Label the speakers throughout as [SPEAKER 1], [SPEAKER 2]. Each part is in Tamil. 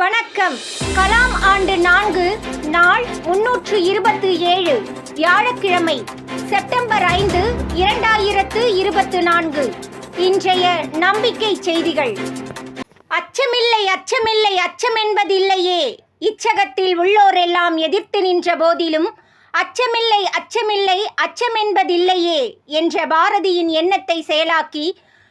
[SPEAKER 1] வணக்கம். கலாம் ஆண்டு நான்கு நாள் முன்னூற்று இருபத்து ஏழு வியாழக்கிழமை செப்டம்பர் ஐந்து இரண்டாயிரத்து இருபத்து நான்கு. இன்றைய நம்பிக்கை செய்திகள். அச்சமில்லை அச்சமில்லை அச்சம் என்பதில்லையே. இச்சகத்தில் உள்ளோரெல்லாம் எதிர்த்து நின்ற போதிலும் அச்சமில்லை அச்சமில்லை அச்சம் என்பதில்லையே என்ற பாரதியின் எண்ணத்தை செயலாக்கி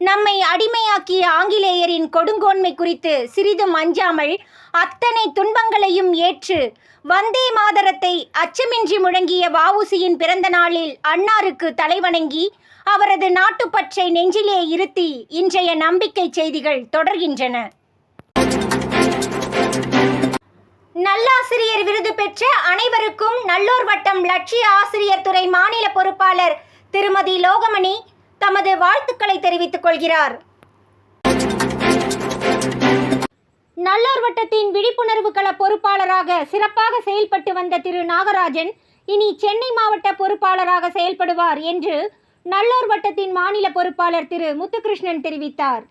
[SPEAKER 1] நம்மை அடிமையாக்கிய ஆங்கிலேயரின் கொடுங்கோன்மை குறித்து சிறிதும் அஞ்சாமல் அத்தனை துன்பங்களையும் ஏற்று வந்தே மாதரத்தை அச்சமின்றி முழங்கிய வஉசியின் பிறந்த நாளில் அன்னாருக்கு தலைவணங்கி அவரது நாட்டுப்பற்றை நெஞ்சிலே இருத்தி இன்றைய நம்பிக்கை செய்திகள் தொடர்கின்றன. நல்லாசிரியர் விருது பெற்ற அனைவருக்கும் நல்லோர் வட்டம் லட்சிய ஆசிரியர் துறை மாநில பொறுப்பாளர் திருமதி லோகமணி தமது வாழ்த்துக்களை தெரிவித்துக் கொள்கிறார். நல்லோர் வட்டத்தின் விழிப்புணர்வு கள பொறுப்பாளராக சிறப்பாக செயல்பட்டு வந்த திரு நாகராஜன் இனி சென்னை மாவட்ட பொறுப்பாளராக செயல்படுவார் என்று நல்லோர் வட்டத்தின் மாநில பொறுப்பாளர் திரு முத்துகிருஷ்ணன் தெரிவித்தார்.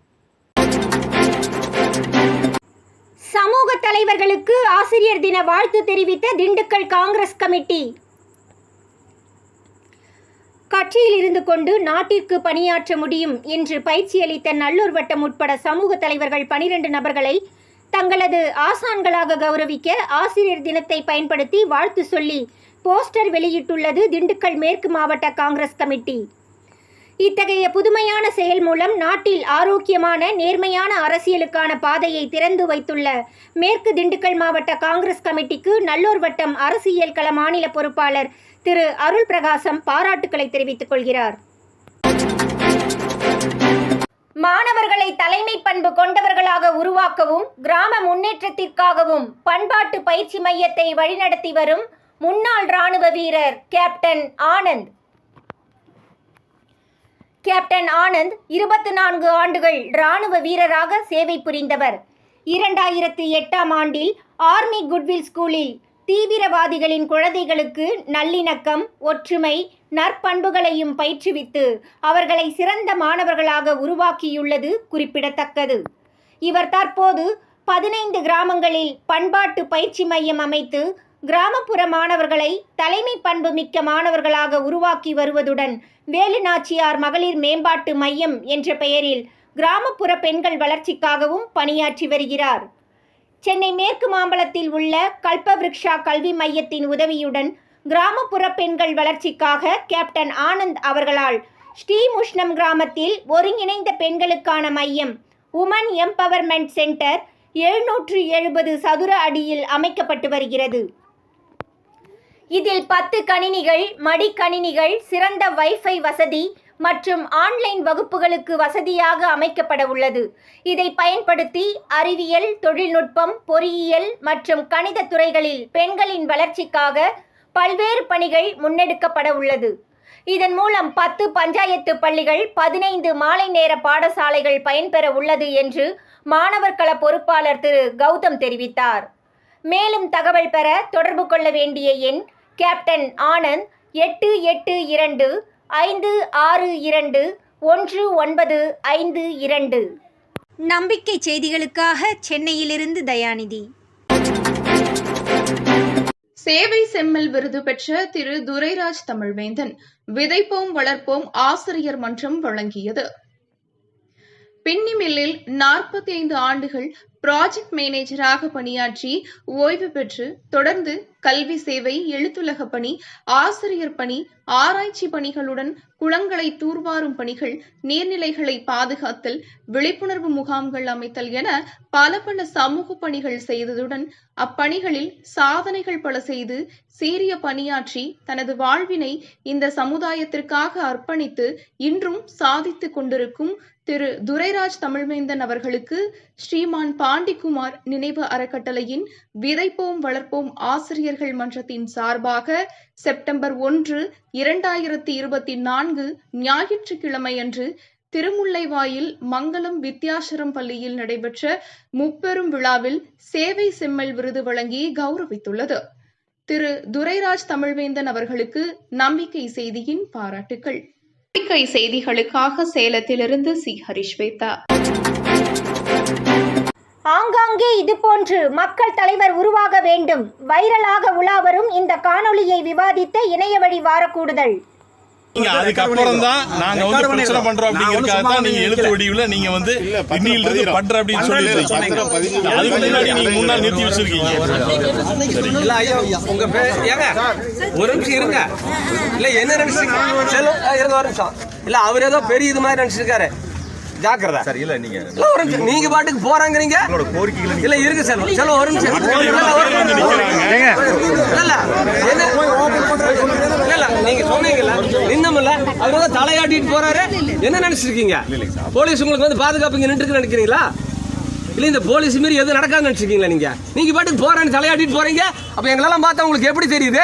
[SPEAKER 1] சமூக தலைவர்களுக்கு ஆசிரியர் தின வாழ்த்து தெரிவித்த திண்டுக்கல் காங்கிரஸ் கமிட்டி. கட்சியில் இருந்து கொண்டு நாட்டிற்கு பணியாற்ற முடியும் என்று பயிற்சியளித்த நல்லூர் வட்டம் உட்பட சமூக தலைவர்கள் பனிரெண்டு நபர்களை தங்களது ஆசான்களாக கௌரவிக்க ஆசிரியர் தினத்தை பயன்படுத்தி வாழ்த்து சொல்லி போஸ்டர் வெளியிட்டுள்ளது திண்டுக்கல் மேற்கு மாவட்ட காங்கிரஸ் கமிட்டி. இத்தகைய புதுமையான செயல் மூலம் நாட்டில் ஆரோக்கியமான நேர்மையான அரசியலுக்கான பாதையை திறந்து வைத்துள்ள மேற்கு திண்டுக்கல் மாவட்ட காங்கிரஸ் கமிட்டிக்கு நல்லூர் வட்டம் அரசியல் கள மாநில பொறுப்பாளர் திரு அருள் பிரகாசம் பாராட்டுக்களை தெரிவித்துக் கொள்கிறார். மாணவர்களை தலைமை பண்பு கொண்டவர்களாக உருவாக்கவும் கிராம முன்னேற்றத்திற்காகவும் பண்பாட்டு பயிற்சி மையத்தை வழிநடத்தி வரும் முன்னாள் ராணுவ வீரர் கேப்டன் ஆனந்த். கேப்டன் ஆனந்த் இருபத்தி நான்கு ஆண்டுகள் ராணுவ வீரராக சேவை புரிந்தவர். இரண்டாயிரத்தி எட்டாம் ஆண்டில் ஆர்மி குட்வில் ஸ்கூலில் தீவிரவாதிகளின் குழந்தைகளுக்கு நல்லிணக்கம் ஒற்றுமை நற்பண்புகளையும் பயிற்றுவித்து அவர்களை சிறந்த மாணவர்களாக உருவாக்கியுள்ளது குறிப்பிடத்தக்கது. இவர் தற்போது பதினைந்து கிராமங்களில் பண்பாட்டு பயிற்சி மையம் அமைத்து கிராமப்புற மாணவர்களை தலைமை பண்பு மிக்க மாணவர்களாக உருவாக்கி வருவதுடன் வேலுநாச்சியார் மகளிர் மேம்பாட்டு மையம் என்ற பெயரில் கிராமப்புற பெண்கள் வளர்ச்சிக்காகவும் பணியாற்றி வருகிறார். சென்னை மேற்கு மாம்பலத்தில் உள்ள கல்பவ்ருக்ஷா கல்வி மையத்தின் உதவியுடன் கிராமப்புற பெண்கள் வளர்ச்சிக்காக கேப்டன் ஆனந்த் அவர்களால் ஸ்ரீமுஷ்ணம் கிராமத்தில் ஒருங்கிணைந்த பெண்களுக்கான மையம் உமன் எம்பவர்மெண்ட் சென்டர் எழுநூற்று எழுபது சதுர அடியில் அமைக்கப்பட்டு வருகிறது. இதில் பத்து கணினிகள் மடிக்கணினிகள் சிறந்த வைஃபை வசதி மற்றும் ஆன்லைன் வகுப்புகளுக்கு வசதியாக அமைக்கப்பட உள்ளது. இதை பயன்படுத்தி அறிவியல் தொழில்நுட்பம் பொறியியல் மற்றும் கணித துறைகளில் பெண்களின் வளர்ச்சிக்காக பல்வேறு பணிகள் முன்னெடுக்கப்பட உள்ளது. இதன் மூலம் பத்து பஞ்சாயத்து பள்ளிகள் பதினைந்து மாலை நேர பாடசாலைகள் பயன்பெற உள்ளது என்று மாணவர் கள பொறுப்பாளர் திரு. கௌதம் தெரிவித்தார். மேலும் தகவல் பெற தொடர்பு கொள்ள வேண்டிய எண் கேப்டன் ஆனந்த் எட்டு எட்டு இரண்டு ஐந்து ஆறு இரண்டு ஒன்று ஒன்பது ஐந்து இரண்டு. நம்பிக்கை செய்திகளுக்காக சென்னையிலிருந்து தயாநிதி.
[SPEAKER 2] சேவை செம்மல் விருது பெற்ற திரு துரைராஜ் தமிழ்வேந்தன் விதைப்போம் வளர்ப்போம் ஆசிரியர் மன்றம் வழங்கியது. பின்னி மில்லில் நாற்பத்தி ஐந்து ஆண்டுகள் ப்ராஜெக்ட் மேனேஜராக பணியாற்றி ஓய்வு பெற்று தொடர்ந்து கல்வி சேவை எழுத்துலக பணி ஆசிரியர் பணி ஆராய்ச்சி பணிகளுடன் குளங்களை தூர்வாரும் பணிகள் நீர்நிலைகளை பாதுகாத்தல் விழிப்புணர்வு முகாம்கள் அமைத்தல் என பல பல சமூக பணிகள் செய்ததுடன் அப்பணிகளில் சாதனைகள் பல செய்து சீரிய பணியாற்றி தனது வாழ்வினை இந்த சமுதாயத்திற்காக அர்ப்பணித்து இன்றும் சாதித்துக் கொண்டிருக்கும் திரு. துரைராஜ் தமிழ்வேந்தன் அவர்களுக்கு ஸ்ரீமான் பாண்டிக்குமார் நினைவு அறக்கட்டளையின் விதைப்போம் வளர்ப்போம் ஆசிரியர்கள் மன்றத்தின் சார்பாக செப்டம்பர் ஒன்று இரண்டாயிரத்தி இருபத்தி நான்கு ஞாயிற்றுக்கிழமை அன்று திருமுல்லைவாயில் மங்களம் வித்யாசரம் பள்ளியில் நடைபெற்ற முப்பெரும் விழாவில் சேவை செம்மல் விருது வழங்கி கௌரவித்துள்ளது. திரு. துரைராஜ் தமிழ்வேந்தன் அவர்களுக்கு நம்பிக்கை செய்தியின் பாராட்டுகள் நம்பிக்கை செய்திகளுக்காக சேலத்திலிருந்து சி. ஹரிஷ்வேதா.
[SPEAKER 1] ஆங்காங்கே இதுபோன்று மக்கள் தலைவர் உருவாக வேண்டும். வைரலாக உலாவரும் இந்த காணொளியை விவாதித்த இணையவழி வாரக்கூடுதல்.
[SPEAKER 3] நீங்க அதுக்கப்புறம் தான் நாங்க வந்து பிரச்சனை பண்றோம் அப்படிங்கறதுக்காக தான் நீங்க எழுத்து வடிவுல நீங்க வந்து இன்னில இருந்து பண்ற அப்படின்னு சொல்லி இருக்கீங்க அதுக்கு முன்னாடி நீங்க முன்னாடி நிறுத்தி வச்சிருக்கீங்க.
[SPEAKER 4] இல்ல ஐயா உங்க பேர் ஏங்க ஒரு நிமிஷம் இருங்க. இல்ல என்ன நினைச்சிருக்கீங்க? இல்ல அவர் ஏதோ பெரிய இது மாதிரி நினைச்சிருக்காரு. ஜாக்கிரதை.
[SPEAKER 5] சரி இல்ல நீங்க
[SPEAKER 4] இல்ல ஒரு நிமிஷம். நீங்க பாட்டுக்கு போறாங்கறீங்க?
[SPEAKER 5] உங்களோட கோரிக்கைகளை
[SPEAKER 4] இல்ல இருக்கு செல்வம் செல்வம் ஒரு நிமிஷம். இல்ல, இல்ல, நீங்க சொன்னீங்கல்ல. நின்னமில்ல. அவர் வந்து தலையாட்டிட்டு போறாரு. என்ன நினைச்சிருக்கீங்க? போலீஸ் உங்களுக்கு வந்து பாதுகாப்பு இங்க நின்று நினைக்கிறீங்களா? இல்ல இந்த போலீஸ் மாரி எதுவும் நடக்காதுன்னு நினைச்சிருக்கீங்களா நீங்க? நீங்க பாட்டுக்கு போறேன்னு தலையாட்டிட்டு போறீங்க. அப்ப எங்களெல்லாம் பார்த்தா உங்களுக்கு எப்படி தெரியுது?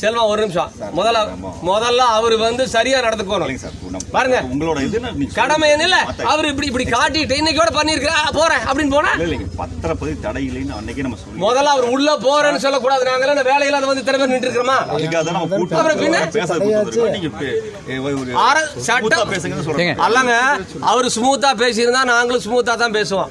[SPEAKER 4] செல்வம் ஒரு நிமிஷம். முதல்ல முதல்ல அவர் வந்து சரியா நடந்துக்கணும். பாருங்க.
[SPEAKER 5] உங்களோட இது
[SPEAKER 4] கடமை என்ன இல்ல அவர் இப்படி இப்படி காட்டிட்டு இன்னைக்கோட பண்ணிருக்கிறா போறேன் அப்படின்னு போனா?
[SPEAKER 5] இல்ல இல்லைங்க பத்திரப்பதிவு தடை இல்லைன்னு அன்னைக்கே நம்ம சொல்லி
[SPEAKER 4] முதல்ல அவர் உள்ள போறேன்னு சொல்லக்கூடாது. நாங்க என்ன வேலையில அதை வந்து திறமை நின்று இருக்கிறோமா அப்புறம் பின்ன? சட்டம் அல்லங்க அவர் ஸ்மூத்தா பேசியிருந்தா நாங்களும் ஸ்மூத்தா தான் பேசுவோம்.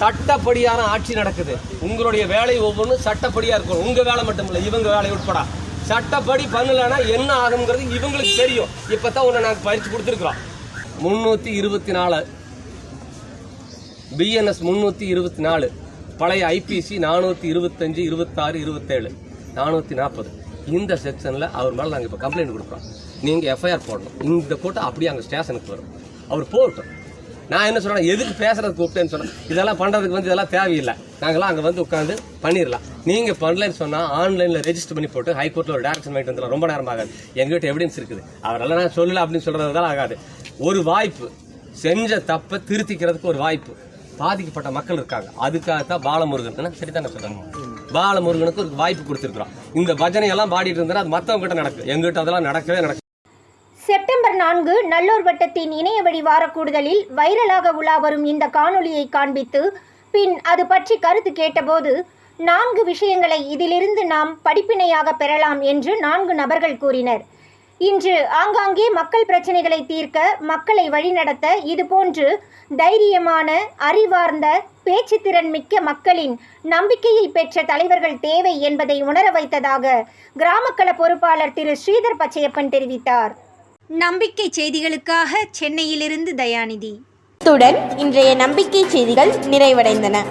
[SPEAKER 4] சட்டப்படியான ஆட்சி நடக்குது. உங்களுடைய வேலை ஒவ்வொன்றும் சட்டப்படியா இருக்கும் உங்க வேலை மட்டும் இல்லை இவங்க வேலை உட்பட. சட்டப்படி பண்ணலன்னா என்ன ஆகுங்கிறது இவங்களுக்கு தெரியும். இப்பதான் உன்னை நாங்கள் பயிற்சி கொடுத்துருக்குறோம். முன்னூத்தி இருபத்தி நாலு. பிஎன்எஸ் முந்நூற்றி இருபத்தி நாலு. பழைய ஐபிசி நானூற்றி இருபத்தஞ்சு இருபத்தாறு இருபத்தேழு. நானூற்றி நாற்பது இந்த செக்ஷனில் அவர் மேலே நாங்கள் இப்போ கம்ப்ளைண்ட் கொடுக்குறோம். நீங்கள் எஃப்ஐஆர் போடணும். இந்த போட்டு அப்படியே அங்கே ஸ்டேஷனுக்கு வரும். அவர் போகட்டும். நான் என்ன சொல்றேன் எதுக்கு பேசுறதுக்கு கூப்பிட்டேன்னு சொன்னேன் இதெல்லாம் பண்ணுறதுக்கு வந்து இதெல்லாம் தேவையில்லை. நாங்களாம் அங்கே வந்து உட்காந்து பண்ணிடலாம் நீங்கள் பண்ணலன்னு சொன்னால் ஆன்லைனில் ரெஜிஸ்டர் பண்ணி போட்டு ஹைகோர்ட்டில் ஒரு டேரக்ஷன் வாங்கிட்டு வந்துடலாம் ரொம்ப நேரம் ஆகாது. எங்ககிட்ட எவிடன்ஸ் இருக்குது. அவரெல்லாம் நான் சொல்லலை அப்படின்னு சொல்கிறதால ஆகாது. ஒரு வாய்ப்பு செஞ்ச தப்பை திருத்திக்கிறதுக்கு ஒரு வாய்ப்பு. பாதிக்கப்பட்ட மக்கள் இருக்காங்க. அதுக்காகத்தான் பாலமுருகன் என்ன? சரிதானே சொல்றாங்க? பாலமுருகனுக்கு ஒரு வாய்ப்பு கொடுத்துருக்குறோம். இந்த பஜனை எல்லாம் பாடிட்டு இருந்தா அது மற்றவங்க கிட்ட நடக்கும் எங்கிட்ட அதெல்லாம் நடக்கவே நடக்கும்
[SPEAKER 1] செப்டம்பர் நான்கு நல்லூர் வட்டத்தின் இணையவழி வாரக்கூடுதலில் வைரலாக உலா வரும் இந்த காணொளியை காண்பித்து பின் அது பற்றி கருத்து கேட்டபோது நான்கு விஷயங்களை இதிலிருந்து நாம் படிப்பினையாக பெறலாம் என்று நான்கு நபர்கள் கூறினர். இன்று ஆங்காங்கே மக்கள் பிரச்சனைகளை தீர்க்க மக்களை வழிநடத்த இதுபோன்று தைரியமான அறிவார்ந்த பேச்சுத்திறன் மிக்க மக்களின் நம்பிக்கையை பெற்ற தலைவர்கள் தேவை என்பதை உணர வைத்ததாக கிராமக்கள பொறுப்பாளர் திரு ஸ்ரீதர் பச்சையப்பன் தெரிவித்தார். நம்பிக்கை செய்திகளுக்காக சென்னையிலிருந்து தயாநிதி.
[SPEAKER 6] இத்துடன் இன்றைய நம்பிக்கை செய்திகள் நிறைவடைந்தன.